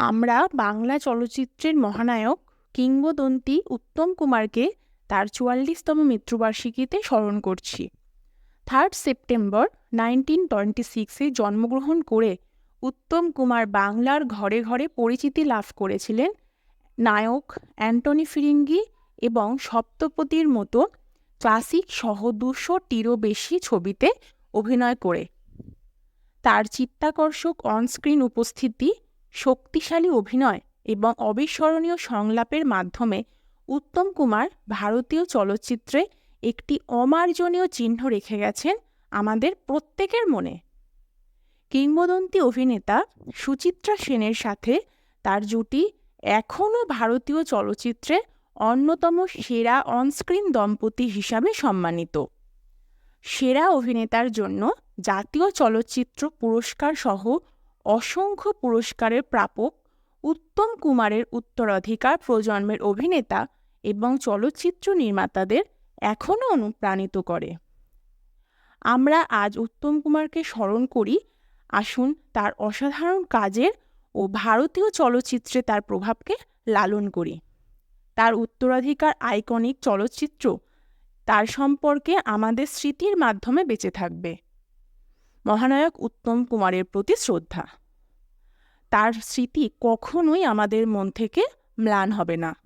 আমরা বাংলা চলচ্চিত্রের মহানায়ক কিংবদন্তি উত্তম কুমারকে তার চুয়াল্লিশতম মৃত্যুবার্ষিকীতে স্মরণ করছি। থার্ড সেপ্টেম্বর নাইনটিন টোয়েন্টি সিক্সে জন্মগ্রহণ করে উত্তম কুমার বাংলার ঘরে ঘরে পরিচিতি লাভ করেছিলেন নায়ক অ্যান্টনি ফিরিঙ্গি এবং সপ্তপতির মতো ক্লাসিক সহ দুশোটিরও বেশি ছবিতে অভিনয় করে। তার চিত্তাকর্ষক অনস্ক্রিন উপস্থিতি শক্তিশালী অভিনয় এবং অবিস্মরণীয় সংলাপের মাধ্যমে উত্তম কুমার ভারতীয় চলচ্চিত্রে একটি অমার্জনীয় চিহ্ন রেখে গেছেন আমাদের প্রত্যেকের মনে। কিংবদন্তি অভিনেতা সুচিত্রা সেনের সাথে তার জুটি এখনও ভারতীয় চলচ্চিত্রে অন্যতম সেরা অনস্ক্রিন দম্পতি হিসাবে সম্মানিত। সেরা অভিনেতার জন্য জাতীয় চলচ্চিত্র পুরস্কার সহ অসংখ্য পুরস্কারের প্রাপক, উত্তম কুমারের উত্তরাধিকার প্রজন্মের অভিনেতা এবং চলচ্চিত্র নির্মাতাদের এখনও অনুপ্রাণিত করে। আমরা আজ উত্তম কুমারকে স্মরণ করি। আসুন তার অসাধারণ কাজের ও ভারতীয় চলচ্চিত্রে তার প্রভাবকে লালন করি। তার উত্তরাধিকার আইকনিক চলচ্চিত্র তার সম্পর্কে আমাদের স্মৃতির মাধ্যমে বেঁচে থাকবে। মহানায়ক উত্তম কুমারের প্রতি শ্রদ্ধা। তার স্মৃতি কখনোই আমাদের মন থেকে ম্লান হবে না।